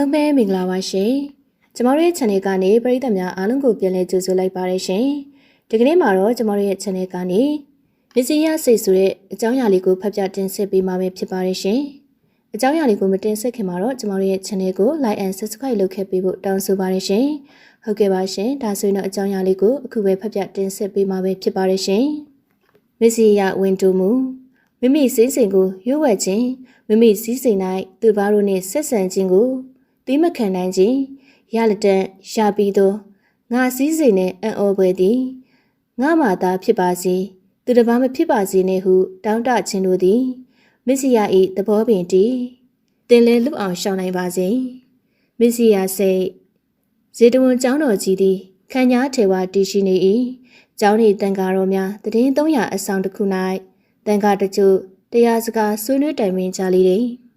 လုံးပဲမင်္ဂလာပါရှင်။ကျမတို့ရဲ့ channel ကနေပရိသတ်များအားလုံးကိုပြန်လည်ကြိုဆိုလိုက်ပါရရှင်။ဒီကနေ့မှာတော့ကျမတို့ရဲ့ channel ကနေမစ္စည်းရစိတ်ဆိုတဲ့အကြောင်းအရာလေးကိုဖတ်ပြတင်ဆက်ပေးမှာပဲဖြစ်ပါရရှင်။အကြောင်းအရာလေးကိုမတင်ဆက်ခင်မှာတော့ကျမတို့ရဲ့ channel ကို like and subscribe လုပ်ခဲ့ပေးဖို့တောင်းဆိုပါရရှင်။ဟုတ်ကဲ့ပါရှင်။ဒါဆိုရင်တော့အကြောင်းအရာလေးကိုအခုပဲဖတ်ပြတင်ဆက်ပေးမှာပဲဖြစ်ပါရရှင်။မစ္စည်းရဝင်တူမူမိမိစည်းစိမ်ကိုရွတ်ဝဲခြင်းမိမိစည်းစိမ်၌သူဘာတို့နှင့်ဆက်ဆံခြင်းကို တိမခံနိုင်ခြင်းရလက်တန်ရပြီးသောငါစည်းစိမ်နှင့်အံ့ဩပွဲသည်ငါမှသာဖြစ်ပါစေသူတစ်ပါးမဖြစ်ပါစေနှင့်ဟုတောင်းတခြင်းတို့သည်မစ္စယ၏သဘောပင်တည်တင်လဲလွတ်အောင်ရှောင်နိုင်ပါစေမစ္စယစိတ်ဇေတဝန်ကျောင်းတော်ကြီးသည်ခံညာထေဝတည်ရှိနေ၏ကျောင်း၏တန်ဃာတော်များတည်င်း300အဆောင်တစ်ခု၌တန်ခါတချို့တရားစကားဆွေးနွေးတိုင်ပင်ကြလေတယ်။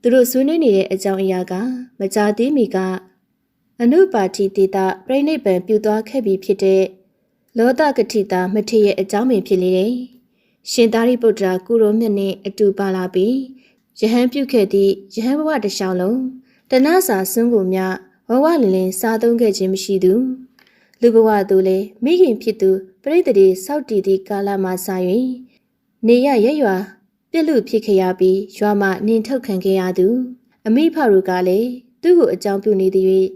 သူတို့ဆွေးနွေးနေတဲ့အကြောင်းအရာကမကြသေးမီကအနုပါတိတေတာပြိဋိဘံပြုသွားခဲ့ပြီးဖြစ်တဲ့လောတကတိတာမထေရဲ့အကြောင်းပင်ဖြစ်လေတယ်။ရှင်သာရိပုတ္တရာကုရောမြတ်နဲ့အတူပါလာပြီးယဟန်ပြုခဲ့သည့်ယဟန်ဘဝတစ်လျှောက်လုံးတဏှစာစွန်းကိုမြဝဝလင်လင်စားသုံးခဲ့ခြင်းမရှိသူလူဘဝသူလည်းမိခင်ဖြစ်သူပြိတ္တိစောက်တည်သည့်ကာလမှာစာ၍နေရရရွာ ပြစ်လူဖြစ်ခဲ့ရပြီးရွာမှနင်ထုတ်ခံခဲ့ရသူ အမိဖတို့ကလည်းသူ့ကိုအကြောင်းပြုနေသည်၍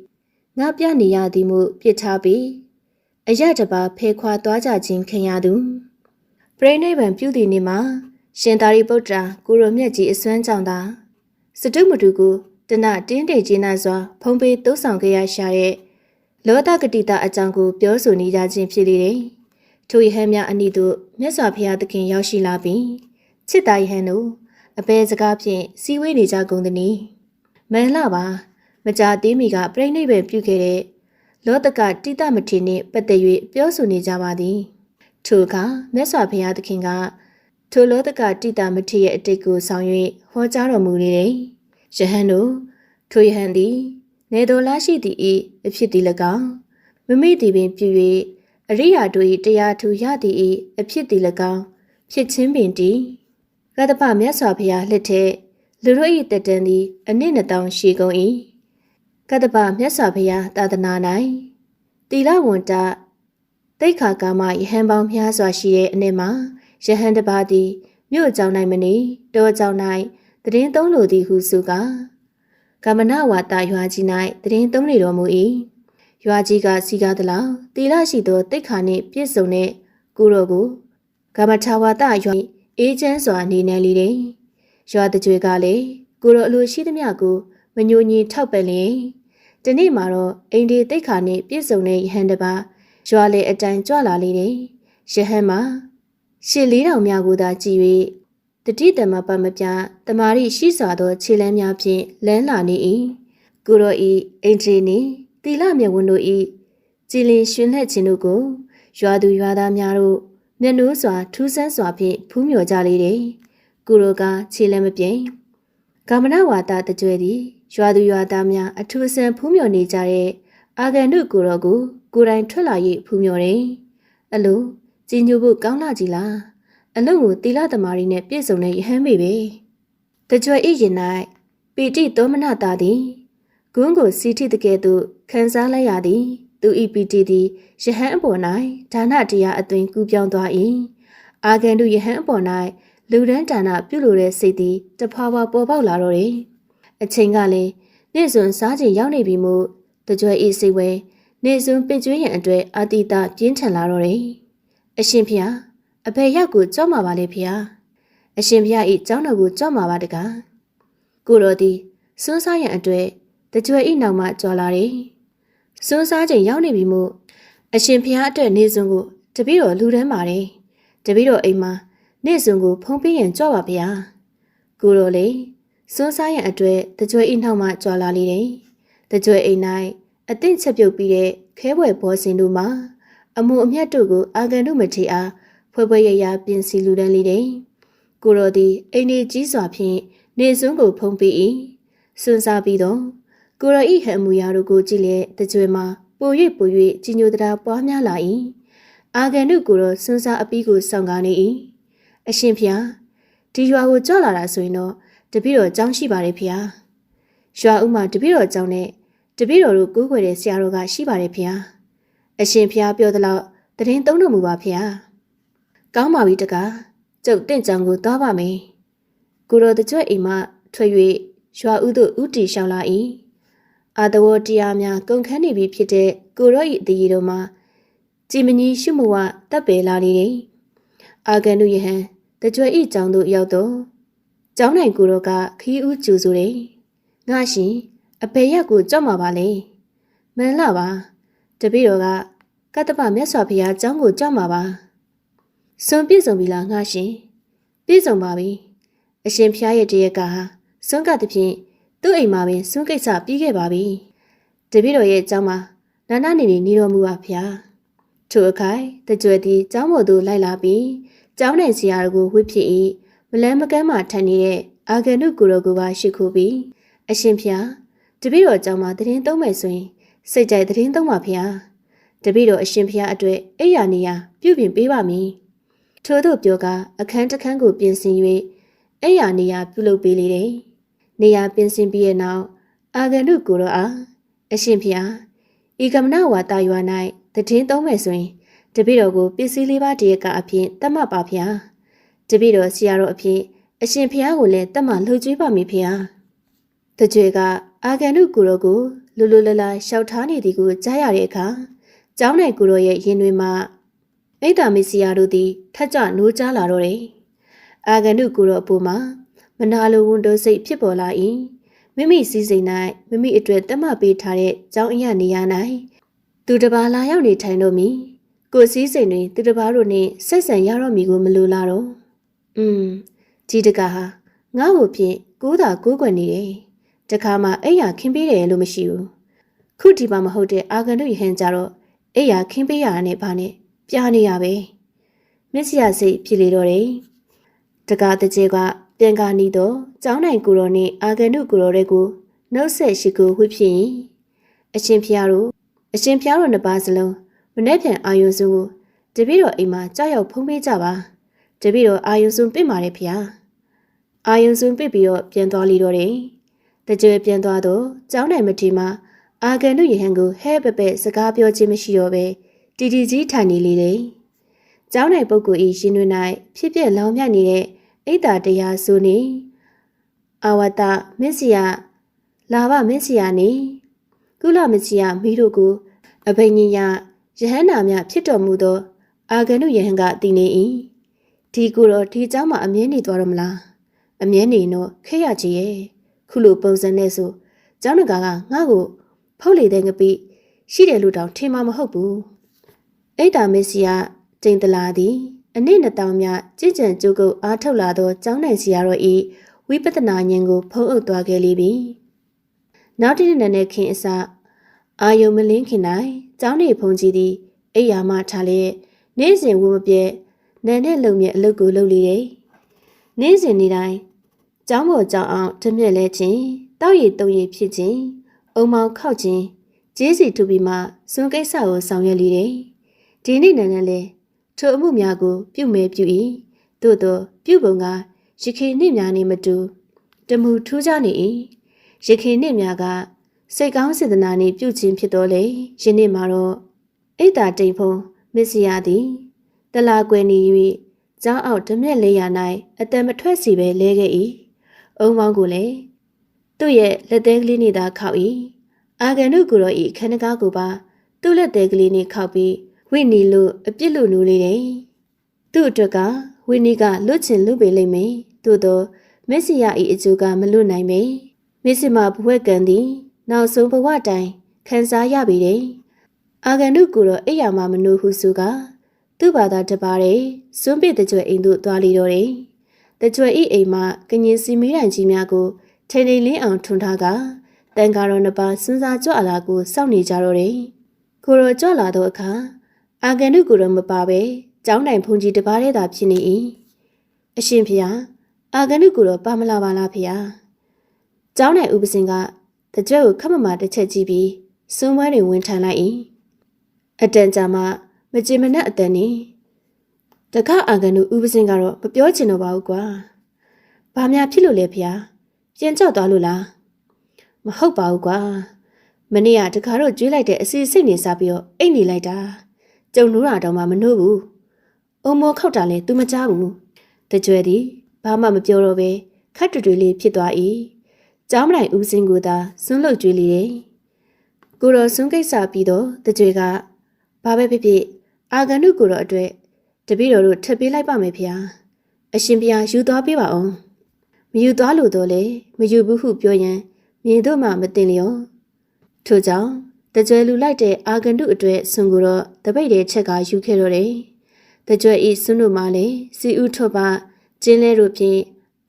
ငါပြနေရသည်မှုပြစ်ထားပြီးအရတပါဖဲခွာသွားကြခြင်းခံရသူပရိနိဗ္ဗာန်ပြုသည့်နေ့မှာရှင်သာရိပုတ္တရာကိုရောမြတ်ကြီးအစွမ်းကြောင့်သာစတုမတုကိုတနတင်းတေကျင်းနာစွာဖုံးပေးတိုးဆောင်ခဲ့ရရှာတဲ့လောတကတိတအကြောင်းကိုပြောဆိုနေကြခြင်းဖြစ်လေတယ်။ထိုယဟန်များအနိတို့မြတ်စွာဘုရားသခင်ရောက်ရှိလာပြီး ချစ်သားယဟန်တို့အပေစကားဖြင့်စီဝေးနေကြကုန်သည်။မန်လာပါမကြသေးမီကပြိဋိဘံပြုခဲ့တဲ့လောတကတိတမထေနှင့်ပတ်သက်၍ပြောဆိုနေကြပါသည်။ထိုအခါမြတ်စွာဘုရားသခင်ကထိုလောတကတိတမထေရဲ့အတိတ်ကိုဆောင်၍ဟောကြားတော်မူလေတယ်။ယဟန်တို့ထိုယဟန်သည်နေတော်လားရှိသည့်ဤအဖြစ်သည်၎င်းမမိသည်ပင်ပြု၍အရိယာတို့၏တရားထူရသည်၏အဖြစ်သည်၎င်းဖြစ်ချင်းပင်တည် ကတ္တပမြတ်စွာဘုရားလက်ထက်လူတို့၏တက်တန်းသည်အနည်းနှစ်တောင်ရှိကုန်၏ကတ္တပမြတ်စွာဘုရားသာသနာ၌တီလဝန္တတိတ်ခါကာမယဟန်ပေါင်းများစွာရှိတဲ့အနည်းမှာယဟန်တစ်ပါးသည်မြို့ကြောင်၌မနေတောကြောင်၌တည်င်းသုံးလိုသည်ဟုဆိုကားကမနဝါတာရွာကြီး၌တည်င်းသုံးနေတော်မူ၏ရွာကြီးကစီကားသလားတီလရှိသောတိတ်ခါနှင့်ပြည့်စုံတဲ့ကုရောကိုကမထဝါတာရွာ အေးချမ်းစွာနေနေလေတယ်။ရွာတကြွေကလည်းကိုရောအလိုရှိသမျှကိုမညိုညင်ထောက်ပံ့လေ။ဒီနေ့မှာတော့အိန္ဒိတိတ်ခါနဲ့ပြည့်စုံတဲ့ယဟန်တပါရွာလေအတိုင်းကြွလာလေတယ်။ယဟန်မှာရှစ်လေးတောင်များကိုသာကြည်၍တတိတမပမပြတမာရီရှိစွာသောခြေလမ်းများဖြင့်လန်းလာနေ၏။ကိုရောဤအိန္ဒိနီတီလမြဝန်းတို့ဤကြည်လင်ရှင်လက်ခြင်းတို့ကိုရွာသူရွာသားများတို့ မျက်နှိုးစွာထူးဆန်းစွာဖြင့်ဖူးမြော်ကြလေတယ်။ကုရိုကခြေလည်းမပြိန်။ကာမနဝါဒတကြွယ်သည်ရွာသူရွာသားများအထူးဆန်းဖူးမြော်နေကြတဲ့အာဂန်တို့ကိုရောကိုကိုယ်တိုင်ထွက်လာ၍ဖူးမြော်တယ်။အလိုကြည်ညိုဖို့ကောင်းလာကြည်လား။အလုံးကိုတီလာသမารီနဲ့ပြည့်စုံတဲ့ယဟန်မေပဲ။တကြွယ်ဤရင်၌ပီတိသောမနတာသည်ဂွန်းကိုစီထိတကဲ့သို့ခံစားလိုက်ရသည် သူဤပီတိသည်ယဟန်အပေါ်၌ဒါနတရားအသွင်ကူးပြောင်းသွား၏အာဂန်တို့ယဟန်အပေါ်၌လူဒန်းဒါနပြုလိုတဲ့စိတ်သည်တဖွာဖွာပေါ်ပေါက်လာတော့တယ်အချိန်ကလည်းနေ့စွန်စားချိန်ရောက်နေပြီမို့တကြွယ်ဤစိတ်ဝဲနေ့စွန်ပင်ကျွေးရန်အတွက်အာတိတပြင်းထန်လာတော့တယ်အရှင်ဖျားအဖေရောက်ကိုကြောက်မှာပါလေဖျားအရှင်ဖျားဤကျောင်းတော်ကိုကြောက်မှာပါတကားကိုတော်သည်စွန်းစားရန်အတွက်တကြွယ်ဤနောက်မှကြွလာတယ် စွန်းစားချိန်ရောက်နေပြီမို့အရှင်ဖျားအတွက်နေစွန်ကိုတပည့်တော်လူတန်းပါတယ်တပည့်တော်အိမ်မှာနေစွန်ကိုဖုံးပေးရင်ကြွပါဗျာကိုတော်လေစွန်းစားရန်အတွက်တကြွအိမ်နောက်မှကြွလာလေတယ်တကြွအိမ်၌အသင့်ချက်ပြုတ်ပြီးတဲ့ခဲဘွယ်ဘောစင်တို့မှာအမှုအမျက်တို့ကိုအာဂန်တို့မထေအားဖွဲဖွဲရရပြင်စီလူတန်းလေးတယ်ကိုတော်သည်အိမ်ကြီးကြီးစွာဖြင့်နေစွန်းကိုဖုံးပေး၏စွန်းစားပြီးတော့ ကိုရဤဟံမူရာတို့ကိုကြည့်လေတကြွယ်မှာပို၍ပို၍ကြီးညိုတရားပွားများလာ၏အာဂန်တို့ကိုတော့စွန်းစားအပီးကိုဆောင်ကားနေ၏အရှင်ဖျားဒီရွာကိုကြောက်လာတာဆိုရင်တော့တပည့်တော်ကြောင်းရှိပါတယ်ဖျားယရွာဦးမှာတပည့်တော်ကြောင့်နဲ့တပည့်တော်တို့ကိုးကွယ်တဲ့ဆရာတော်ကရှိပါတယ်ဖေ။အရှင်ဖျားပြောသလောက်တရင်သုံးတော်မူပါဖေ။ကောင်းပါပြီတကားကျုပ်တင့်ကြောင်ကိုသွားပါမယ်။ကိုတော်တကြွအိမ်မှထွက်၍ရွာဦးသို့ဥတီလျှောက်လာ၏။ အာတဝတရားများကုန်ခန်းနေပြီဖြစ်တဲ့ကိုရောဤအတည်တော်မှာကြည်မကြီးရှုမဝတပ်ပယ်လာနေတယ်။အာဂန္ဓုယဟန်တကြွဤကြောင်သို့ရောက်တော့ကျောင်းနိုင်ကိုတော့ကခီးဦးကျူဆိုတယ်။ငါရှင်အပေရက်ကိုကြောက်မှာပါလေ။မန်းလာပါတပည့်တော်ကကတ္တပမြတ်စွာဘုရားကျောင်းကိုကြောက်မှာပါ။စွန်ပြည့်စုံပြီလားငါရှင်။ပြည့်စုံပါပြီ။အရှင်ဖျားရဲ့တရက်ကဟာစွန့်ကတဖြင့် သူ့အိမ်မှာပင်စွန့်ကိစ္စပြီးခဲ့ပါပြီ။တပည့်တော်ရဲ့ကျောင်းမှာနာနာနေနေနေတော်မူပါဖျား။ထို့အခိုင်တကြွသည်ကျောင်းပေါ်သို့လိုက်လာပြီးကျောင်းနိုင်ဆရာတော်ကိုဝှစ်ဖြစ်၏မလန်းမကမ်းမှထိုင်နေတဲ့အာဂန္ဓုကိုရောကိုကရှိခိုးပြီးအရှင်ဖျားတပည့်တော်ကျောင်းမှာတရင်သုံးမယ်ဆိုရင်စိတ်ကြိုက်တရင်သုံးပါဖျားတပည့်တော်အရှင်ဖျားအတွက်အိယာနေရာပြုပြင်ပေးပါမည်ထို့သို့ပြောကအခန်းတစ်ခန်းကိုပြင်ဆင်၍အိယာနေရာပြုလုပ်ပေးလေတယ် နေရာပြင်ဆင်ပြီးတဲ့နောက်အာဂန္ဓုကိုရောအားအရှင်ဖျားဤကမ္မနဝါတာရွာ၌တည်င်းသုံးမယ်ဆိုရင်တပည့်တော်ကိုပစ္စည်းလေးပါးတရက်ကအဖြစ်တတ်မှတ်ပါဗျာတပည့်တော်ဆရာတော်အဖြစ်အရှင်ဖျားကိုလည်းတတ်မှလှုပ်ကြွေးပါမိဖျားတကြွေကအာဂန္ဓုကိုရောကိုလူလူလလရှောက်ထားနေသည်ကိုကြားရတဲ့အခါကျောင်းနိုင်ကိုရောရဲ့ရင်တွေမှာအိဒါမီစီယာတို့သည်ထက်ကြနိုးကြားလာတော့တယ်အာဂန္ဓုကိုရောအပေါ်မှာ မနာလိုဝန်တိုးစိတ်ဖြစ်ပေါ်လာ၏မိမိစည်းစိမ်၌မိမိအတွက်တတ်မှတ်ပေးထားတဲ့ကျောင်းအရာနေရာ၌သူတပါလာရောက်နေထိုင်တော့မီကိုစည်းစိမ်တွင်သူတပါတို့နှင့်ဆက်ဆံရတော့မီကိုမလိုလားတော့อืมဒီတကဟာငါ့ကိုဖြင့်ကိုးတာကိုးကွယ်နေတယ်တခါမှအိယာခင်းပေးတယ်လို့မရှိဘူးခုဒီပါမဟုတ်တဲ့အာဂန္တုယဟန်ကြတော့အိယာခင်းပေးရတာနဲ့ဘာနဲ့ပြားနေရပဲမစ္စရာစိတ်ဖြစ်လေတော့တယ်တကားတကြေက ပြန်ကားနီးတော့ကျောင်းနိုင်ကိုရောနဲ့အာဂန္တုကိုရောတွေကိုနှုတ်ဆက်ရှိကိုဝှဖြစ်ရင်အရှင်ဖျားတို့အရှင်ဖျားတို့နှစ်ပါးစလုံးမနေ့ပြန်အာယုံစုကိုတပည့်တော်အိမ်မှာကြောက်ရောက်ဖုံးပေးကြပါတပည့်တော်အာယုံစုပြစ်ပါတယ်ဖျားအာယုံစုပြစ်ပြီးတော့ပြန်သွားလိတော့တယ်တကြွပြန်သွားတော့ကျောင်းနိုင်မတီမှာအာဂန္တုယဟန်ကိုဟဲ့ပပက်စကားပြောခြင်းမရှိတော့ပဲတီတီကြီးထိုင်နေလေတယ်ကျောင်းနိုင်ပုဂ္ဂိုလ်ဤရှင်တွင်၌ဖြစ်ပြလောင်မြနေတဲ့ အိတ်တာတရားဆိုနေအာဝတ္တမစ္စယလာဘမစ္စယနေကုလမစ္စယမိတို့ကိုအဘိညာယယဟန္တာများဖြစ်တော်မူသော အာဂန္တုယဟန်ကတည်နေ၏ဒီကိုတော့ဒီเจ้าမှာအမြဲနေသွားတော့မလားအမြဲနေတော့ခဲရကြီးရဲ့ခုလိုပုံစံနဲ့ဆိုเจ้าနဂါကငါ့ကိုဖုတ်လေတဲ့ငပိရှိတယ်လို့တောင်ထင်မှာမဟုတ်ဘူးအိတ်တာမစ္စယကျိန်တလာသည် အနည်းနှစ်တောင်မြကြည်ကြံကြုတ်ကုတ်အားထုတ်လာသောကျောင်းနိုင်စီရတော်ဤဝိပဿနာဉာဏ်ကိုဖုံးအုပ်သွားခဲ့လိမ့်ပြီနောက်တစ်နေ့နဲ့ခင်အစအာယုံမလင်းခင်၌ကျောင်းနေဖုန်ကြီးသည်အိယာမထားလျက်နေ့စဉ်ဝမပြဲနန်းနဲ့လုံမြအလုပ်ကိုလုပ်လေတယ်နေ့စဉ်နေ့တိုင်းကျောင်းပေါ်ကြောင်းအောင်တမျက်လဲခြင်းတောက်ရည်တုံရည်ဖြစ်ခြင်းအုံမောင်ခောက်ခြင်းကျေးစီတူပြီးမှစွန်ကိစ္စကိုဆောင်ရွက်လေတယ်ဒီနေ့နန်းနဲ့လဲ ထိုအမှုများကို ပြုမဲပြု၏သို့သောပြုပုံကရခေနှစ်များနှင့်မတူတမှုထူးခြားနေ၏ရခေနှစ်များကစိတ်ကောင်းစေတနာနှင့်ပြုခြင်းဖြစ်တော်လေယနေ့မှာတော့အိတ်တာတိမ်ဖုံမစ္စရာသည်တလာကွယ်နေ၍ကျောင်းအောက်ဓမြက်လေးရ၌အတံမထွက်စီပဲလဲခဲ့၏အုံမောင်းကိုလည်းသူ့ရဲ့လက်သေးကလေးနဲ့သာခောက်၏အာဂန်တို့ကိုတော့ဤခန္ဓာကားကိုပါသူ့လက်သေးကလေးနဲ့ခောက်ပြီး ဝိနီလို့အပြစ်လို့နိုးလေးတယ်သူ့အတွက်ကဝိနီကလွတ်ချင်လွတ်ပေလိမ့်မယ်သို့တော့မက်ဆီယာဤအကျိုးကမလွတ်နိုင်မေမစ္စမဘဝကံသည်နောက်ဆုံးဘဝတိုင်ခံစားရပြီတဲ့အာဂန္တုကိုတော့အိယာမမနိုးဟုစုကသူ့ဘာသာတပါးတဲ့စွန့်ပစ်တကြွအိမ်သို့သွားလီတော့တယ်တကြွဤအိမ်မှာကငင်စီမီးတိုင်ကြီးများကိုထိန်ထိန်လင်းအောင်ထွန်းထားကတန်ကာတော်နှစ်ပါးစွန်းစားကြွလာကိုစောင့်နေကြတော့တယ်ကိုရောကြွလာတော့အခါ အာဂန္တုကိုတော့မပါပဲကျောင်းတိုင်ဖုန်ကြီးတပါးတည်းသာဖြစ်နေ၏အရှင်ဖျားအာဂန္တုကိုတော့ပါမလာပါလားဖျားကျောင်းတိုင်ဥပစင်ကတကြွကိုခမမတစ်ချက်ကြည့်ပြီးစွန်းမွဲတွေဝင်ထန်လိုက်၏အတန်ကြာမှမကြင်မနဲ့အတန်နေတခါအာဂန္တုဥပစင်ကတော့မပြောချင်တော့ပါဘူးကွာဘာများဖြစ်လို့လဲဖျားပြန်ကြောက်သွားလို့လားမဟုတ်ပါဘူးကွာမနေ့ကတခါတော့ကျွေးလိုက်တဲ့အစီစိတ်နေစားပြီးတော့အိတ်နေလိုက်တာ ကြုံလို့တာတော့မှမနှုတ်ဘူးအုံမောခောက်တာလဲ तू မကြားဘူးတကြွယ်သည်ဘာမှမပြောတော့ပဲခတ်တူတူလေးဖြစ်သွား၏ကျောင်းမတိုင်ဦးစင်းကိုသာစွန့်လုတ်ကျွေးလေတယ်ကိုတော်စွန့်ကိစ္စပြီးတော့တကြွယ်ကဘာပဲဖြစ်ဖြစ်အာဂန္ဓုကိုတော်အတွက်တပည့်တော်တို့ထပ်ပေးလိုက်ပါမယ်ဖေ။အရှင်ဘုရားယူသွားပေးပါအောင်။မယူသွားလို့တော့လေမယူဘူးဟုပြောရင်မြင်တော့မှမတင်လျော်။ထို့ကြောင့် တကြွယ်လူလိုက်တဲ့အာဂန္ဓုအတွက်ဆွန်ကိုတော့တပိတ်တဲ့ချက်ကယူခဲ့တော့တယ်။တကြွယ်ဤဆွန်းတို့မှလည်းစီဦးထော့ပါကျင်းလဲတို့ဖြင့်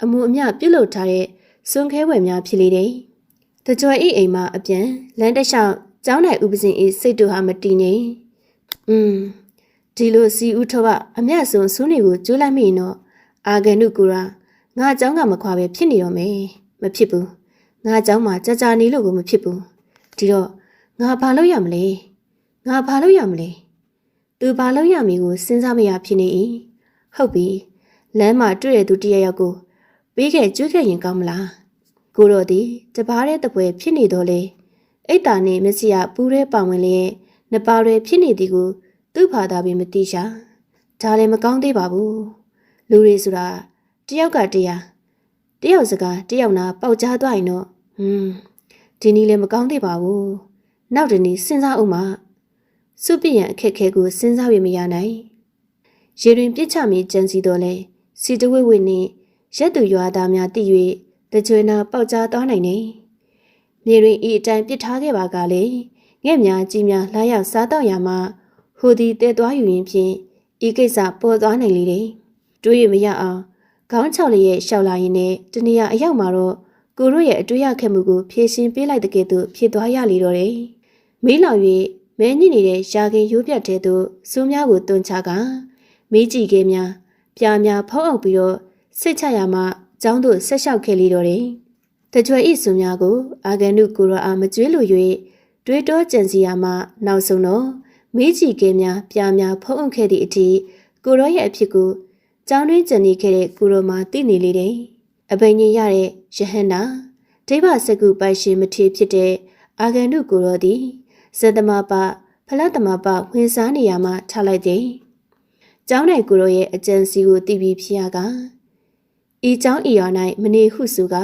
အမှုအမြပြုတ်လုထားတဲ့ဆွန်ခဲဝယ်များဖြစ်လေတယ်။တကြွယ်ဤအိမ်မှာအပြန်လမ်းတစ်လျှောက်ကျောင်းနိုင်ဥပစင်ဤစိတ်တို့ဟာမတည်ငြိမ်။อืมဒီလိုစီဦးထောကအမျက်ဆုံးဆူးနေကိုကျိုးလိုက်မိရင်တော့အာဂန္ဓုကူရာငါအเจ้าကမခွာပဲဖြစ်နေတော့မယ်မဖြစ်ဘူးငါအเจ้าမှာကြာကြာနေလို့ကိုမဖြစ်ဘူးဒီတော့ ငါဘာလုပ်ရမလဲငါဘာလုပ်ရမလဲသူဘာလုပ်ရမည်ကိုစဉ်းစားမရဖြစ်နေ၏ဟုတ်ပြီလမ်းမှာတွေ့တဲ့သူတယောက်ယောက်ကိုပေးခဲ့ကျွေးခဲ့ရင်ကောင်းမလားကိုတော့ဒီတပားတဲ့တပွဲဖြစ်နေတော့လေအိတ်တာနဲ့မစီရပူးတဲ့ပောင်ဝင်လျက်နှစ်ပါးရဲဖြစ်နေသည်ကိုသူ့ဘာသာပင်မသိရှာဒါလည်းမကောင်းသေးပါဘူးလူတွေဆိုတာတယောက်ကတရားတယောက်စကားတယောက်နာပေါက်ကြားသွားရင်တော့ဟွန်းဒီနည်းလည်းမကောင်းသေးပါဘူး နောက်တနေ့စဉ်းစားအောင်မစုပြည့်ရန်အခက်ခဲကိုစဉ်းစားရမရနိုင်ရေတွင်ပြစ်ချမိကြံစီတော့လဲစီတဝိဝိနှင့်ရက်သူရွာသားများတည်၍တကြွေနာပေါက်ကြားသွားနိုင်နေမြေတွင်ဤအတိုင်းပစ်ထားခဲ့ပါကလေငဲ့များကြီးများလာရောက်စားတော့ရမှာဟိုဒီတဲသွားယူရင်ဖြင့်ဤကိစ္စပေါ်သွားနိုင်လေတယ်။တွေးရမရအောင်ခေါင်းချောက်လေးရဲ့ရှောက်လာရင်နဲ့တနေရာအရောက်မှာတော့ကိုတို့ရဲ့အတွေ့ရခဲ့မှုကိုဖြည့်ရှင်းပေးလိုက်တဲ့ကဲ့သို့ဖြစ်သွားရလေတော့တယ်။ မီးလောင်၍မဲညစ်နေတဲ့ရာခင်ရိုးပြတ်တဲ့သို့စိုးများကိုတွန်းချကမီးကြည့်ခဲများပြာများဖောက်အောင်ပြီးတော့စိတ်ချရမှကျောင်းသို့ဆက်လျှောက်ခဲ့လေတော့တယ်။တကြွယ်ဤစိုးများကို အာဂန်နုကိုရအာမကျွေးလို၍တွေးတောကြံစီရမှနောက်ဆုံးတော့မေးကြည့်ကဲများပြာများဖုံးအုပ်ခဲ့သည့်အထိကိုရောရဲ့အဖြစ်ကိုကြောင်းတွင်းကျန်နေခဲ့တဲ့ကိုရောမှာသိနေလေတယ်။အပိန်ကြီးရတဲ့ယဟန္တာဒိဗ္ဗစကုပိုင်ရှင်မထေဖြစ်တဲ့အာဂန္ဓုကိုရောသည် ဇတမပဖလတ်တမပဝင်စားနေရမှထားလိုက်တယ်။ကျောင်းနိုင်ကိုရောရဲ့အကြံစီကိုသိပြီးဖြစ်ရကဤကျောင်းဤရွာ၌မနေဟုစုက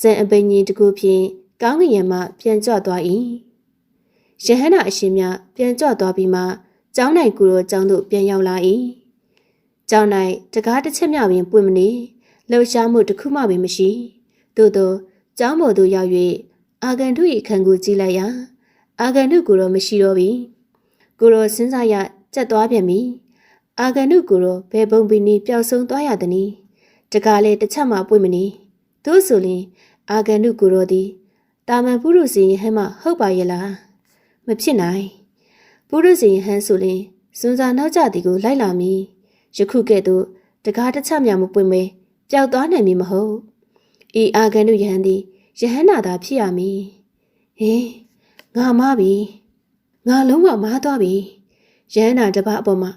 ဇန်အပိန်ကြီးတကူဖြင့်ကောင်းကင်ယံမှပြန်ကြွသွား၏။ယဟန္တာအရှင်မြပြန်ကြွသွားပြီးမှကျောင်းနိုင်ကူရောကျောင်းသို့ပြန်ရောက်လာ၏။ကျောင်း၌တကားတစ်ချက်မျှပင်ပွင့်မနေလှုပ်ရှားမှုတစ်ခုမှပင်မရှိ။သို့သောကျောင်းပေါ်သို့ရောက်၍အာဂန္ဓု၏အခန်းကိုကြည့်လိုက်ရာ အာဂန္ဓုကိုရောမရှိတော့ပြီ။ကိုရောစဉ်းစားရကြက်သွားပြန်ပြီ။အာဂန္ဓုကိုရောဘယ်ပုံပင်နီပျောက်ဆုံးသွားရသည်နီ။တကားလည်းတစ်ချက်မှပွင့်မနေ။သို့ဆိုရင်အာဂန္ဓုကိုရောသည်တာမန်ပုရုษีဟဲ့မှဟုတ်ပါရဲ့လား။မဖြစ်နိုင်။ပုရုษีဟန်ဆိုရင်စွန်စာနောက်ကျသည်ကိုလိုက်လာမည်။ယခုကဲ့သို့တကားတစ်ချက်မျှမပွင့်မဲပျောက်သွားနိုင်မည်မဟုတ်။ဤအာဂန္ဓုယဟန်သည်ယဟန်နာသာဖြစ်ရမည်။ဟင် ငါမားပြီ။ငါလုံးဝမားသွားပြီ။ယဟန်နာတစ်ပါးအပေါ်မှာ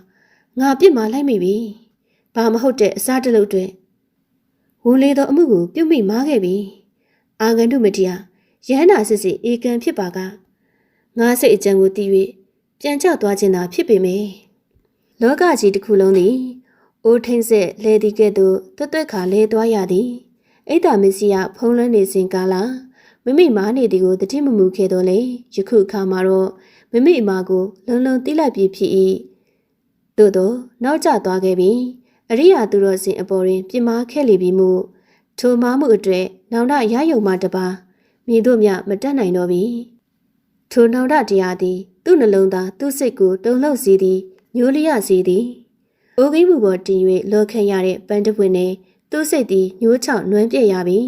ငါပြစ်မှာလိုက်မိပြီ။ဘာမဟုတ်တဲ့အစားတလုပ်တွေဝန်လေးသောအမှုကိုပြုတ်မိမားခဲ့ပြီ။အာဂန္ဓုမတရားယဟန်နာစစ်စစ်ဧကံဖြစ်ပါကငါစိတ်အကြံကိုတီး၍ပြန်ကျသွားခြင်းသာဖြစ်ပေမယ်။လောကကြီးတစ်ခုလုံးသည်အိုးထိန်ဆက်လဲဒီကဲ့သို့တွတ်တွက်ခါလဲသွားရသည်။အိတ်တာမစ္စည်းဖုံးလွှမ်းနေစဉ်ကာလ မိမိမားနေသည်ကိုတတိမမူခဲ့တော့လေယခုအခါမှာတော့မိမိအမကိုလုံလုံတီးလိုက်ပြီးဖြစ်၏။သို့သောနောက်ကျသွားခဲ့ပြီးအရိယာသူတော်စင်အပေါ်တွင်ပြင်းမာခဲ့လေပြီးမှုထိုမားမှုအတွေ့နောင်တရယုံမှတပါမြည်တို့မြမတက်နိုင်တော့ပြီထိုနောင်တတရားသည် သူ့နှလုံးသားသူ့စိတ်ကိုတုံ့လှုပ်စေသည်ညိုလျစေသည်အိုးကိမှုပေါ်တင်၍လောခန့်ရတဲ့ပန်းတပွင့်နဲ့သူ့စိတ်သည်ညိုးချောင်နွမ်းပြက်ရပြီ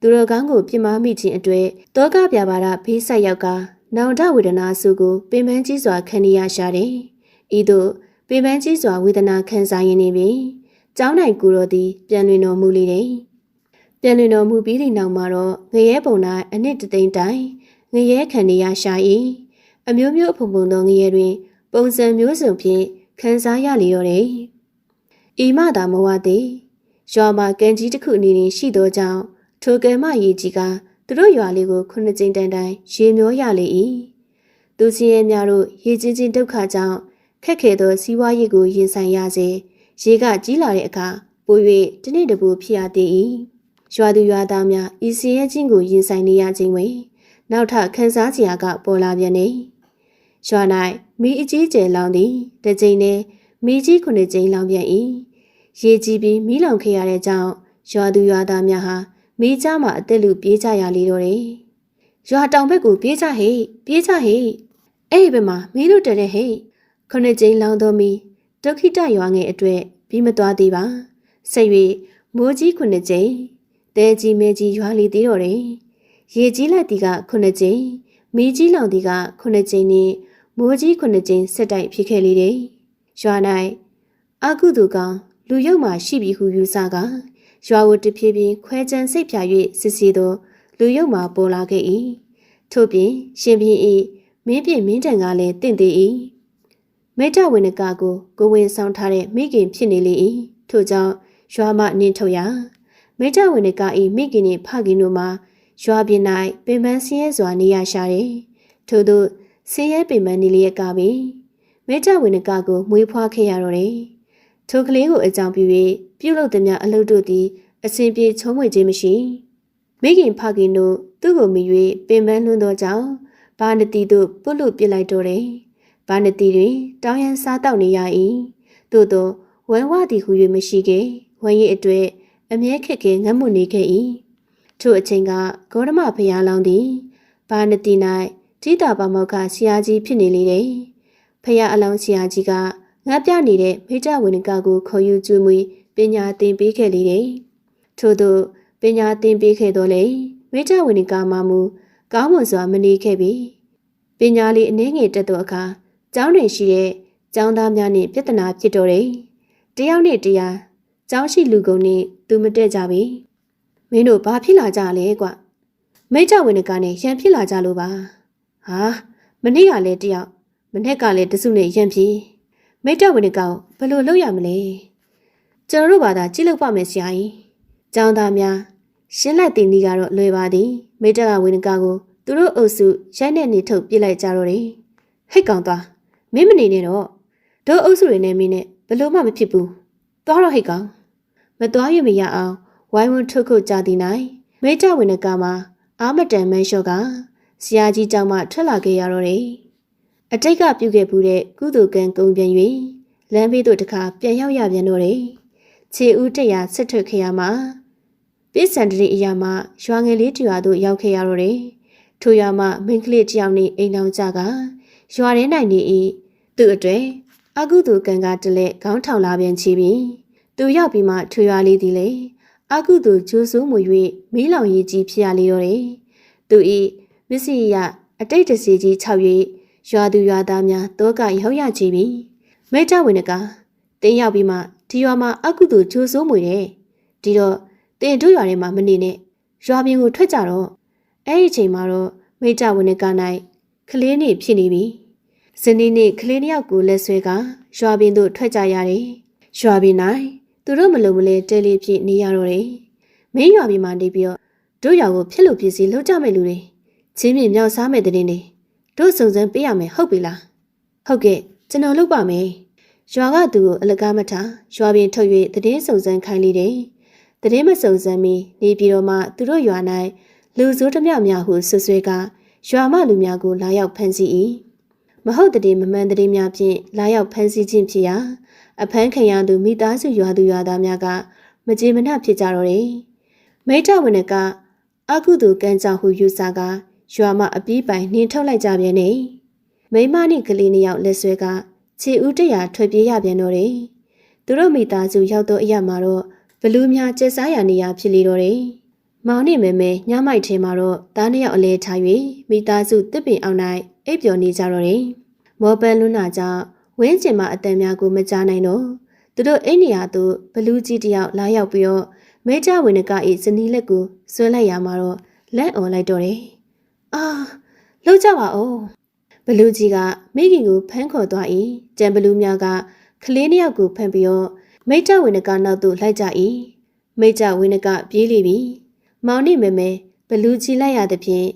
သူတော်ကောင်းကိုပြစ်မှားမိခြင်းအတွေ့တောကပြပါရဖေးဆက်ရောက်ကနောင်တဝေဒနာစုကိုပင်ပန်းကြီးစွာခံရရှာတယ်ဤသို့ပင်ပန်းကြီးစွာဝေဒနာခံစားရင်းနေပြီကျောင်းနိုင်ကူတော်သည်ပြန်လွင်တော်မူလေတယ်ပြန်လွင်တော်မူပြီးသည့်နောက်မှာတော့ငရဲပုံ၌အနှစ်တသိန်းတိုင်ငရဲခံရရှာ၏အမျိုးမျိုးအဖုံဖုံသောငရဲတွင် ပုံစံမျိုးစုံဖြင့်ခံစားရလေတော့တယ်။ဤမှသာမဝသည်ရွာမှာကံကြီးတစ်ခုအနေနဲ့ရှိသောကြောင့် ထိုကံမရေကြီးကသူတို့ရွာလေးကိုခုနှစ်ကြိမ်တန်တိုင်ရေမျောရလေ၏သူစင်းရဲများတို့ရေချင်းချင်းဒုက္ခကြောင့်ခက်ခဲသောစီးပွားရေးကိုရင်ဆိုင်ရစေရေကကြီးလာတဲ့အခါပို၍တနေ့တပူဖြစ်ရသေး၏ရွာသူရွာသားများဤစင်းရဲချင်းကိုရင်ဆိုင်နေရခြင်းတွင်နောက်ထပ်ခန်းစားစရာကပေါ်လာပြန်နေရွာ၌မိအကြီးကျယ်လောင်သည်တစ်ကြိမ်နဲ့မိကြီးခုနှစ်ကြိမ်လောင်ပြန်၏ရေကြီးပြီးမိလောင်ခဲ့ရတဲ့ကြောင့်ရွာသူရွာသားများဟာ မိကြားမှာအသက်လူပြေးကြရလေတော့တယ်ရွာတောင်ဘက်ကိုပြေးကြဟိပြေးကြဟိအဲ့ဒီဘက်မှာမင်းတို့တက်တဲ့ဟိခုနှစ်ကြိမ်လောင်တော်မီဒုက္ခိတရွာငယ်အတွက်ပြီးမသွားသေးပါဆက်၍မိုးကြီးခုနှစ်ကြိမ်တဲကြီးမဲကြီးရွာလီသေးတော့တယ်ရေကြီးလိုက်တီကခုနှစ်ကြိမ်မီးကြီးလောင်တီကခုနှစ်ကြိမ်နဲ့မိုးကြီးခုနှစ်ကြိမ်ဆက်တိုက်ဖြစ်ခဲ့လေတယ်ရွာ၌အကုသူကောင်လူရုပ်မှရှိပြီဟုယူဆက ရွာကိုတဖြည်းဖြည်းခွဲချမ်းစိတ်ဖြာ၍စစ်စီသောလူရုပ်မှပေါ်လာခဲ့၏ထို့ပြင်ရှင်ပြင်း၏မင်းပြင်းမင်းတန်ကလည်းတင့်သေး၏မေတ္တာဝင်ကကိုကိုဝင်ဆောင်ထားတဲ့မိခင်ဖြစ်နေလေ၏ထို့ကြောင့်ရွာမှနင်းထုတ်ရမေတ္တာဝင်က၏မိခင်နှင့်ဖခင်တို့မှာရွာပြင်၌ပင်ပန်းဆင်းရဲစွာနေရရှာတယ်ထို့သောဆင်းရဲပင်ပန်းနေလျက်ကပင်မေတ္တာဝင်ကကိုမွေးဖွားခဲ့ရတော့တယ် ထိုကလေးကိုအကြောင်းပြု၍ပြုလုပ်သည်များအလုပ်တို့သည်အစဉ်ပြေချုံးဝေခြင်းမရှိမိခင်ဖခင်တို့သူ့ကိုမြည်၍ပင်ပန်းလွန်းသောကြောင့်ဘာနတိတို့ပုတ်လို့ပြစ်လိုက်တော့တယ်ဘာနတိတွင် တောင်းရန်စားတောက်နေရ၏သို့သောဝမ်းဝသည်ဟု၍မရှိခဲ့ဝမ်းရည်အတွေ့အမြဲခက်ခဲငတ်မွနေခဲ့၏ထို့အချိန်ကဂေါရမဖျားလောင်းသည်ဘာနတိ၌တိတာပါမောက္ခဆရာကြီးဖြစ်နေလေတယ်ဖျားအလောင်းဆရာကြီးက ငါပြနေတဲ့မိကြဝင်ကကိုခေါ်ယူကျွေးမွေးပညာသင်ပေးခဲ့လေတယ်။ထို့သောပညာသင်ပေးခဲ့တော့လေမိကြဝင်ကမှမူကောင်းမွန်စွာမနေခဲ့ပြီ။ပညာလေးအနည်းငယ်တက်သောအခါကျောင်းတွင်ရှိတဲ့ကျောင်းသားများနှင့်ပြဿနာဖြစ်တော့တယ်။တယောက်နဲ့တရားကျောင်းရှိလူကုန်နဲ့သူမတက်ကြပြီ။မင်းတို့ဘာဖြစ်လာကြလဲကွ။မိကြဝင်ကနဲ့ရံဖြစ်လာကြလို့ပါ။ဟာမနေ့ကလည်းတယောက်မနေ့ကလည်းတစုနဲ့ရံဖြစ် မိတ်တဝင်ကောင်ဘယ်လိုလုပ်ရမလဲကျွန်တော်တို့ဘာသာကြည့်လို့ပါမယ်ဆရာကြီးကျောင်းသားများရှင်းလိုက်တင်ဒီကတော့လွယ်ပါသည်မိတ်တကဝင်ကောင်ကိုသူတို့အုပ်စုရိုက်နဲ့နေထုတ်ပြစ်လိုက်ကြတော့တယ်ဟိတ်ကောင်သွားမင်းမနေနဲ့တော့ဒို့အုပ်စုတွေနဲ့မင်းနဲ့ဘယ်လိုမှမဖြစ်ဘူးသွားတော့ဟိတ်ကောင်မသွားရမရအောင်ဝိုင်းဝန်းထုတ်ခုတ်ကြသည်နိုင်မိတ်တဝင်ကောင်မှာအာမတန်မန်းလျှော့ကဆရာကြီးကြောင့်မှထွက်လာခဲ့ရတော့တယ် အတိတ်ကပြုခဲ့မှုတဲ့ကုသိုလ်ကံကုန်ပြန်၍လမ်းဘေးသို့တခါပြန်ရောက်ရပြန်တော့တယ်။ခြေဦးတရာဆက်ထွက်ခဲ့ရမှာပိစံတရီအရာမှာရွာငယ်လေးတရွာသို့ရောက်ခဲ့ရတော့တယ်။ထိုရွာမှာမိန်းကလေးတယောက်နဲ့အိမ်တော်ကြကရွာထဲနိုင်နေ၏သူ့အတွက်အကုသိုလ်ကံကတလဲခေါင်းထောင်လာပြန်ချပြီးသူရောက်ပြီးမှထွေရွာလေးသည်လေအကုသိုလ်ကျိုးစိုးမှု၍မီးလောင်ရည်ကြီးဖြစ်ရလေတော့တယ်။သူ၏မစ္စည်းရအတိတ်တစီကြီး၆၍ ရွာသူရွာသားများတောကရောက်ရချီပြီမိတ်တဝင်ကတင်းရောက်ပြီးမှဒီရွာမှာအကုသိုလ်ချိုးဆိုးမွေတယ်ဒီတော့တင်တို့ရွာထဲမှာမနေနဲ့ရွာပြင်ကိုထွက်ကြတော့အဲ့ဒီအချိန်မှာတော့မိတ်တဝင်ကနိုင်ကလေးနေဖြစ်နေပြီဇနီးနေ့ကလေးနှစ်ယောက်ကိုလက်ဆွဲကရွာပြင်သို့ထွက်ကြရတယ်ရွာပြင်၌သူတို့မလုံမလဲတဲလေးဖြစ်နေရတော့တယ်မင်းရွာပြင်မှာနေပြီးတော့တို့ရွာကိုဖြစ်လို့ဖြစ်စီလှုပ်ကြမဲ့လူတွေချင်းမြင်မြောက်စားမဲ့တဲ့နေတို့ စုံစမ်းပေးရမယ်ဟုတ်ပြီလားဟုတ်ကဲ့ကျွန်တော်လုပ်ပါမယ်ရွာကသူကိုအလကားမထားရွာပြင်ထုတ်၍တည်င်းစုံစမ်းခိုင်းလေတယ်တည်င်းမစုံစမ်းမီနေပြည်တော်မှသူတို့ရွာ၌လူစိုးတမျှများဟုဆွဆွဲကရွာမလူများကိုလာရောက်ဖမ်းဆီး၏မဟုတ်တည်မမှန်တည်များဖြင့်လာရောက်ဖမ်းဆီးခြင်းဖြစ်ရာအဖမ်းခံရသူမိသားစုရွာသူရွာသားများကမကြေမနပ်ဖြစ်ကြတော့တယ်မိထဝင်ကအကုသူကံကြောင့်ဟုယူဆက ရွာမအပြီးပိုင်နှင်းထုတ်လိုက်ကြပြန်နေမိမနဲ့ကလေးနှစ်ယောက်လက်ဆွဲကခြေဦးတရာထွက်ပြေးရပြန်တော့တယ်သူတို့မိသားစုရောက်တော့အရာမှာတော့ဘလူးများကျက်စားရနေရဖြစ်လေတော့တယ်မောင်နဲ့မဲမဲညမိုက်ထဲမှာတော့သားနှစ်ယောက်အလဲထား၍မိသားစုတစ်ပင်အောင်၌အိပ်ပျော်နေကြတော့တယ်မော်ပန်လွန်းနာကြောင့်ဝင်းကျင်မှာအတန်များကိုမကြားနိုင်တော့သူတို့အိမ်နေရာသို့ဘလူးကြီးတယောက်လာရောက်ပြီးတော့မဲကြဝင်က၏ဇနီးလက်ကိုဆွဲလိုက်ရမှာတော့လက်អော်လိုက်တော့တယ် အာလှုပ်ကြပါဦးဘလူးကြီးကမိခင်ကိုဖမ်းခေါ်သွား၏ကြံဘလူးများကကလေးနှစ်ယောက်ကိုဖမ်းပြီးတော့မိတ်တဝင်းကနောက်သို့လိုက်ကြ၏မိတ်တဝင်းကပြေးလိပြီမောင်နှင့်မဲမဲဘလူးချီလိုက်ရသဖြင့်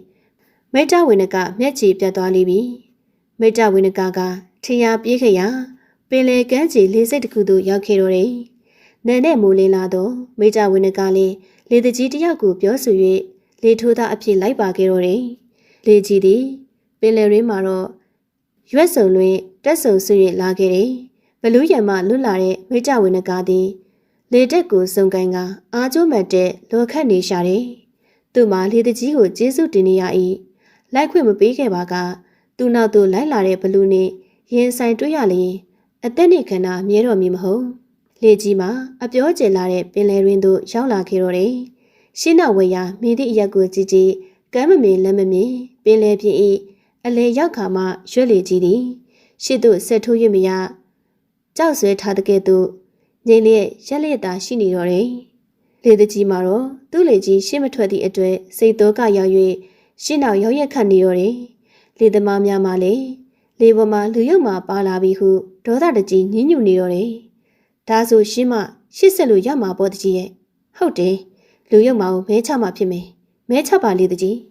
မိတ္တဝိနကမျက်ခြေပြတ်သွားလိပြီမိတ္တဝိနကကထင်ရပြေးခရာပင်လေကမ်းခြေလေးစိတ်တစ်ခုသို့ရောက်ခဲ့တော့တယ်နန်နဲ့မိုးလင်းလာတော့မိတ္တဝိနကလည်းလေတကြီးတစ်ယောက်ကိုပြောဆို၍လေထိုးသားအဖြစ်လိုက်ပါခဲ့တော့တယ် လေကြီးသည်ပင်လယ်ရင်းမှာတော့ရွက်စုံလွင်တက်ဆုံဆွေလာခဲ့တယ်ဘလူးရံမှလွတ်လာတဲ့မိတ္တဝိနကသည်လေတက်ကိုစုံကန်ကအားကျိုးမှတ်တဲ့လောခတ်နေရှာတယ်။သူ့မှာလေတကြီးကိုကျေးဇူးတင်နေရ၏။လိုက်ခွင့်မပေးခဲ့ပါကသူ့နောက်သို့လိုက်လာတဲ့ဘလူးနဲ့ရင်ဆိုင်တွေ့ရလျင်အသက်နှင့်ခန္ဓာမြဲတော်မူမဟုတ်။လေကြီးမှာအပြောကျလာတဲ့ပင်လယ်ရင်းသို့ရောက်လာခဲ့တော့တယ်။ရှင်းနောက်ဝေရမင်းသည့်အရက်ကိုကြည့်ကြည့်ကမ်းမမြင်လက်မမြင်ပ င်လယ်ပြင်၏အလေရောက်ခါမှရွှက်လေကြီးသည်ရှေ့သို့ဆက်ထိုးရမရကြောက်ဆွဲထားတဲ့ကဲ့သို့ငိမ့်လျက်ရက်လျက်သာရှိနေတော့တယ်။လေတကြီးမှာတော့သူ့လေကြီးရှေ့မထွက်သည့်အတွက်စိတ်တော့ကရောက်၍ရှင်းနောက်ရောက်ရက်ခတ်နေတော့တယ်။လေသမားများမှလည်းလေပေါ်မှာလူရုပ်မှပါလာပြီဟုဒေါသတကြီးညှဉ်းညူနေတော့တယ်။ဒါဆိုရှင်းမရှစ်ဆက်လို့ရမှာပေါ့တကြီးရဲ့။ဟုတ်တယ်။လူရုပ်မှာမဲချမှဖြစ်မယ်။မဲချပါလေတကြီး။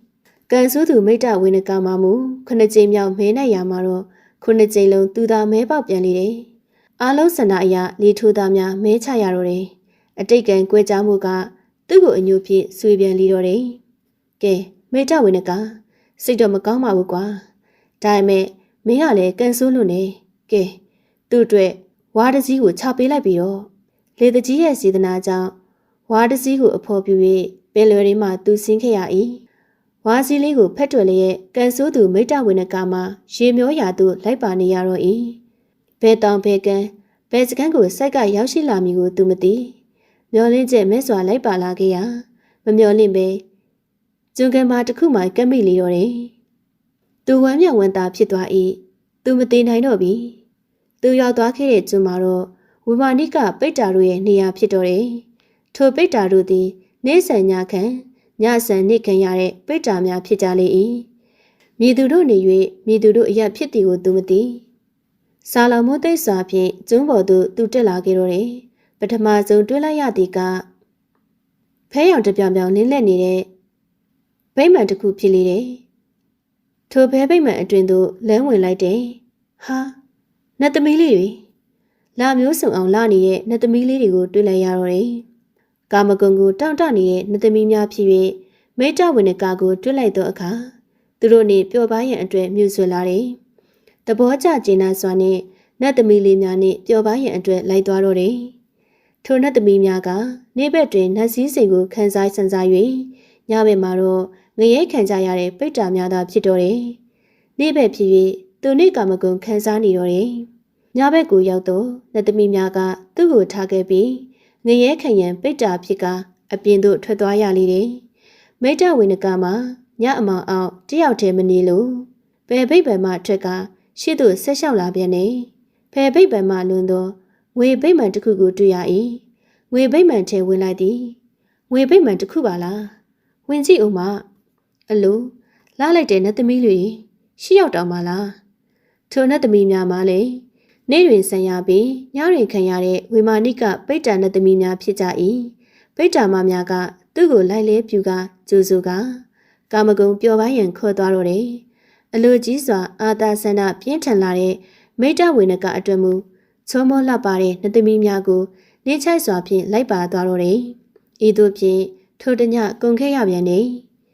ကန်ဆိုးသူမိတ္တဝိနကမှာမူခုနှစ်ကြိမ်မြောက်မဲနိုင်ရမှာတော့ခုနှစ်ကြိမ်လုံးသူသာမဲပေါက်ပြန်လေတယ်။အားလုံးစန္ဒအရလေထိုးသားများမဲချရတော့တယ်။အတိတ်ကံကွဲကြမှုကသူ့ကိုအညိုဖြစ်ဆွေပြန်လီတော့တယ်။ကဲမေတ္တဝိနကစိတ်တော့မကောင်းပါဘူးကွာ။ဒါပေမဲ့မင်းကလည်းကန်ဆိုးလို့နေ။ကဲသူ့အတွက်ဝါးတစည်းကိုချပေးလိုက်ပြီးတော့လေတကြီးရဲ့စေတနာကြောင့်ဝါးတစည်းကိုအဖော်ပြ၍ပင်လယ်ရင်းမှသူဆင်းခဲ့ရ၏။ ဝါးစည်းလေးကိုဖက်တွယ်လျက်ကန်ဆိုးသူမိတ္တဝိနကမှရေမျောရာသို့လိုက်ပါနေရတော့၏။ဘဲတောင်ဘဲကန်ဘဲစကန်ကိုစိုက်ကရောက်ရှိလာမည်ကိုသူမသိမျောလင်းချက်မဲစွာလိုက်ပါလာခဲ့ရမမျောလင့်ပဲကျွန်းကမ်းမတစ်ခုမှကမ်းမိလေတော့တယ်သူဝမ်းမြောက်ဝမ်းသာဖြစ်သွား၏သူမသိနိုင်တော့ပြီသူရောက်သွားခဲ့တဲ့ကျွန်းမှာတော့ဝီမာနိကပိတ္တာတို့ရဲ့နေရာဖြစ်တော့တယ်ထိုပိတ္တာတို့သည်နေဆန်ညခံ ညဆန်နေခံရတဲ့ပိတ္တာများဖြစ်ကြလေ၏မြည်သူတို့နေ၍မြည်သူတို့အရာဖြစ်သည်ကိုသူမသိဆာလောင်မိုးသိပ်စွာဖြင့်ကျွန်းပေါ်သို့သူတက်လာခဲ့တော့တယ်ပထမဆုံးတွေ့လိုက်ရသည်ကဖဲရောင်တပြောင်ပြောင်လင်းလက်နေတဲ့ဗိမ္မာန်တစ်ခုဖြစ်လေတယ်ထိုဖဲဗိမ္မာန်အတွင်သို့လမ်းဝင်လိုက်တယ်ဟာနတ်သမီးလေးတွေလာမျိုးစုံအောင်လာနေတဲ့နတ်သမီးလေးတွေကိုတွေ့လိုက်ရတော့တယ် ကာမဂုဏ်ကိုတောင့်တနေတဲ့နတ်သမီးများဖြစ်၍မိတ္တဝိနကာကိုတွေ့လိုက်သောအခါသူတို့နေပျော်ပါးရန်အတွက်မြူဆွလာတယ်တဘောကြကျင်းနာစွာနဲ့နတ်သမီးလေးများနဲ့ပျော်ပါးရန်အတွက်လိုက်သွားတော့တယ်ထိုနတ်သမီးများကနေ့ဘက်တွင်နတ်စည်းစိမ်ကိုခန်းစားဆန်းစား၍ညဘက်မှာတော့ငရဲခံကြရတဲ့ပိတ္တာများသာဖြစ်တော့တယ်နေ့ဘက်ဖြစ်၍သူနေ့ကာမဂုဏ်ခန်းစားနေတော့တယ်ညဘက်ကိုရောက်တော့နတ်သမီးများကသူ့ကိုထားခဲ့ပြီး ငရဲခံရန်ပိတ္တာဖြစ်ကအပြင်သို့ထွက်သွားရလေတယ်မိတ္တဝိနကမှာညအမောင်အောင်တယောက်တည်းမနေလို့ဘယ်ဘိတ်ပံမှထွက်ကရှေ့သို့ဆက်လျှောက်လာပြန်နေဖယ်ဘိတ်ပံမှလွန်သောငွေဗိမ္မာန်တစ်ခုကိုတွေ့ရ၏ငွေဗိမ္မာန်ထဲဝင်လိုက်သည်ငွေဗိမ္မာန်တစ်ခုပါလားဝင်ကြည့်ဦးမအလိုလာလိုက်တဲ့နတ်သမီးတွေရှေ့ရောက်တောင်ပါလားထိုနတ်သမီးများမှလည်း နေ့တွင်ဆံရပြီးညတွင်ခံရတဲ့ဝေမာနိကပိတ္တာနတ်သမီးများဖြစ်ကြ၏ပိတ္တာမများကသူ့ကိုလိုက်လဲပြူကကြိုးစိုးကကာမဂုဏ်ပျော်ပါရန်ခေါ်သွားတော့တယ်အလိုကြီးစွာအာသာဆန္ဒပြင်းထန်လာတဲ့မိတ္တဝေနကအတွက်မူချုံမောလှပတဲ့နတ်သမီးများကိုနေချိုက်စွာဖြင့်လိုက်ပါသွားတော့တယ်။ဤသို့ဖြင့်ထိုတညကုန်ခဲ့ရပြန်တယ်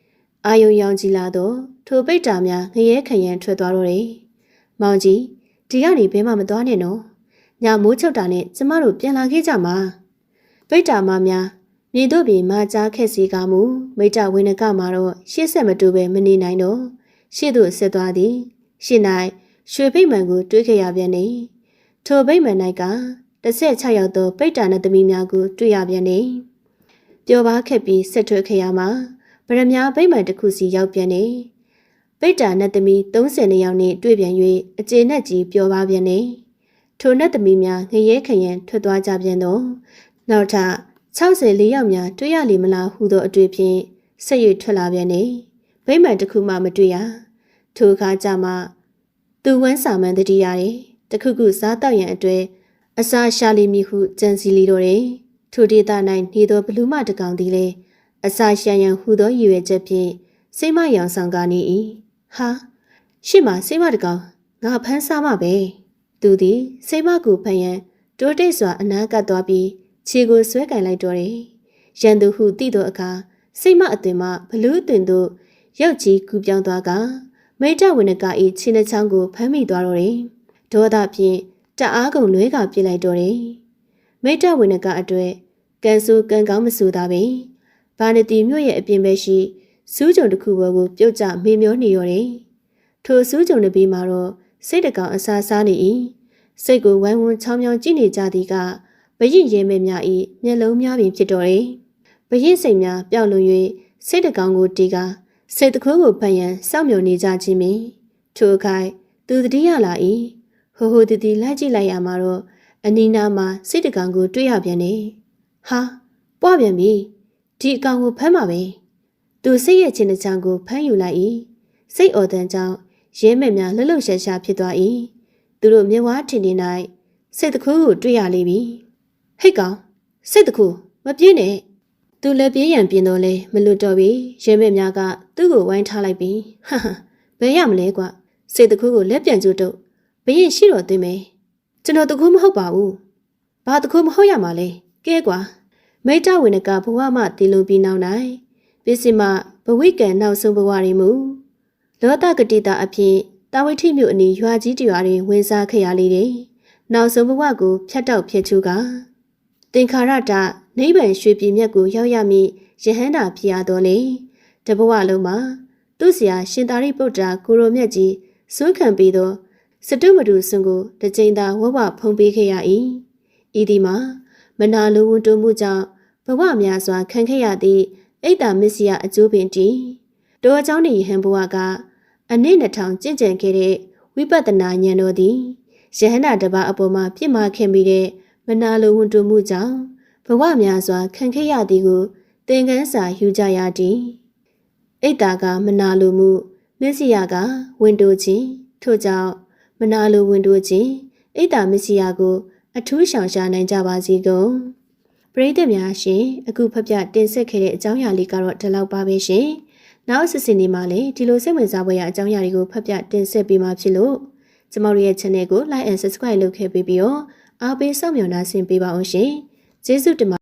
။အာယုံရောင်ကြည်လာတော့ထိုပိတ်တာများငရဲခရံထွက်သွားတော့တယ်။မောင်ကြီး ဒီကနေဘဲမှမသွားနဲ့နော်။ညမိုးချုပ်တာနဲ့ကျမတို့ပြန်လာခဲ့ကြမှာ။ပိတ်တာမများမြေတို့ပြင်မာကြားခက်စီကမူမိတ္တဝိနကမှာတော့ရှေ့ဆက်မတူပဲမနေနိုင်တော့ရှေ့သို့ဆက်သွားသည်ရှေ့၌ရွှေဖိတ်မှန်ကိုတွေးခဲ့ရပြန်နေထိုဗိမာန်၌က16ရောက်သောပိတ္တာနသမီးများကိုတွေ့ရပြန်နေပျော်ပါခက်ပြီးဆက်ထွေးခဲ့ရမှာဗရမ ्या ဗိမာန်တစ်ခုစီရောက်ပြန်နေ ပိတ္တာနသမီး30နှစ်ယောက်နှင့်တွေ့ပြန်၍အကျေနပ်ကြီးပျော်ပါပြန်နေထိုနတ်သမီးများငရဲခရံထွက်သွားကြပြန်တော့နောက်ထပ်64ယောက်များတွေ့ရလိမလားဟုသောအတွေ့ဖြင့်ဆက်ရွထွက်လာပြန်နေဗိမာန်တစ်ခုမှမတွေ့ရထိုအခါကျမှသူဝန်းစာမှန်တတိရတယ်တခုခုစားတော့ရန်အတွက်အစာရှာလီမီဟုကြံစီလီတော့တယ်ထိုဒေသ၌နေသောဘလူးမတကောင်သည်လည်းအစာရှံရန်ဟူသောရည်ရွယ်ချက်ဖြင့်စိတ်မရောင်ဆောင်ကနေ၏ ဟာရှေ့မှာစိတ်မတကောင်ငါဖမ်းစားမပဲသူသည်စိတ်မကိုဖမ်းရန်တိုးတိတ်စွာအနားကပ်သွားပြီးခြေကိုဆွဲကင်လိုက်တော့တယ်ရန်သူဟုသိသောအခါစိတ်မအသွင်မှဘလူးအသွင်သို့ရောက်ကြီးကူပြောင်းသွားကမိတ္တဝိနက၏ခြေနှချောင်းကိုဖမ်းမိသွားတော့တယ်ဒေါသဖြင့်တအားကုန်လွဲကပြစ်လိုက်တော့တယ်မိတ္တဝိနကအတွက်ကန်ဆူကန်ကောင်းမဆူတာပင်ဘာနတီမြို့ရဲ့အပြင်ဘက်ရှိ စူးကြုံတစ်ခုပေါ်ကိုပြုတ်ကျမေမျောနေရောတယ်ထိုစူးကြုံတစ်ပြီးမှာတော့စိတ်တကောင်အစာစားနေ၏စိတ်ကိုဝိုင်းဝန်းချောင်းချောင်းကြည့်နေကြသည်ကဘရင်ရဲမဲများ၏မျက်လုံးများပင်ဖြစ်တော်တယ်ဘရင်စိတ်များပျောက်လွန်၍စိတ်တကောင်ကိုတီးကစိတ်တခွိုးကိုဖန်ရန်စောင့်မျှော်နေကြခြင်းပင်ထိုအခါသူတတိယလာ၏ဟိုဟိုတီတီလိုက်ကြည့်လိုက်ရမှာတော့အနီးနားမှာစိတ်တကောင်ကိုတွေ့ရပြန်တယ်ဟာပွားပြန်ပြီဒီအကောင်ကိုဖမ်းပါပဲ သူစိတ်ရဲ့ချင်းတစ်ချောင်းကိုဖမ်းယူလိုက်၏စိတ်အော်တန်ကြောင့်ရဲမဲ့များလှလှရှာရှာဖြစ်သွား၏သူတို့မြဝါထင်နေ၌စိတ်တခုကိုတွေ့ရလိမ့်ပြီဟိတ်ကောင်စိတ်တခုမပြေးနဲ့သူလည်းပြေးရန်ပြင်းတော့လေမလွတ်တော့ပြီရဲမဲ့များကသူ့ကိုဝိုင်းထားလိုက်ပြီဟဟဘယ်ရမလဲကွစိတ်တခုကိုလက်ပြန်ကျုပ်တော့ဘရင်ရှိတော်သွင်းမယ်ကျွန်တော်တခုမဟုတ်ပါဘူးဘာတခုမဟုတ်ရမှာလဲကဲကွာမိတ္တဝိနကဘဝမှတည်လုံပြီးနောက်၌ ပစ္စည်းမဘဝိကံနောက်ဆုံးဘဝတွေမူလောတကတိတာအဖြစ်တာဝိထိမြို့အနီးရွာကြီးတရွာတွင်ဝင်စားခဲ့ရလေတယ်နောက်ဆုံးဘဝကိုဖျက်တောက်ဖျက်ချူကတင်္ခါရတနိဗ္ဗာန်ရွှေပြည်မြတ်ကိုရောက်ရမည်ယဟန္တာဖြစ်ရတော်လေတဘဝလုံးမှာသူ့ဆရာရှင်သာရိပုတ္တရာကိုရိုမြတ်ကြီးစွန့်ခံပြီးသောစတုမတုစွန်ကိုတစ်ကြိမ်သာဝဝဖုံးပေးခဲ့ရ၏ဤဒီမှာမနာလိုဝန်တိုးမှုကြောင့်ဘဝများစွာခံခဲ့ရသည့် အိတ်တာမစ္စယအကျိုးပင်တည်တောအကြောင်းနေဟန်ဘဝကအနည်းနှထောင်ကြင့်ကြံခဲ့တဲ့ဝိပဿနာဉာဏ်တော်သည်ယဟန္တာတပါအပေါ်မှာပြစ်မှားခဲ့ပြီးတဲ့မနာလိုဝန်တိုးမှုကြောင့်ဘဝများစွာခံခဲ့ရသည်ကိုသင်ခန်းစာယူကြရသည်အိတ်တာကမနာလိုမှုမစ္စယကဝန်တိုးခြင်းထို့ကြောင့်မနာလိုဝန်တိုးခြင်းအိတ်တာမစ္စယကို အထူးရှောင်ရှားနိုင်ကြပါစေကုန် ပရိသတ်များရှင်အခုဖတ်ပြတင်ဆက်ခဲ့တဲ့အကြောင်းအရာလေးကတော့ဒီလောက်ပါပဲရှင်နောက်အစီအစဉ်ဒီမှာလည်းဒီလိုစိတ်ဝင်စားဖွယ်ရာအကြောင်းအရာတွေကိုဖတ်ပြတင်ဆက်ပေးမှာဖြစ်လို့ကျမတို့ရဲ့ channel ကို like and subscribe လုပ်ခဲ့ပေးပြီးတော့အားပေးစောင့်မျှော်နှားဆင်ပေးပါအောင်ရှင်ကျေးဇူးတင်ပါ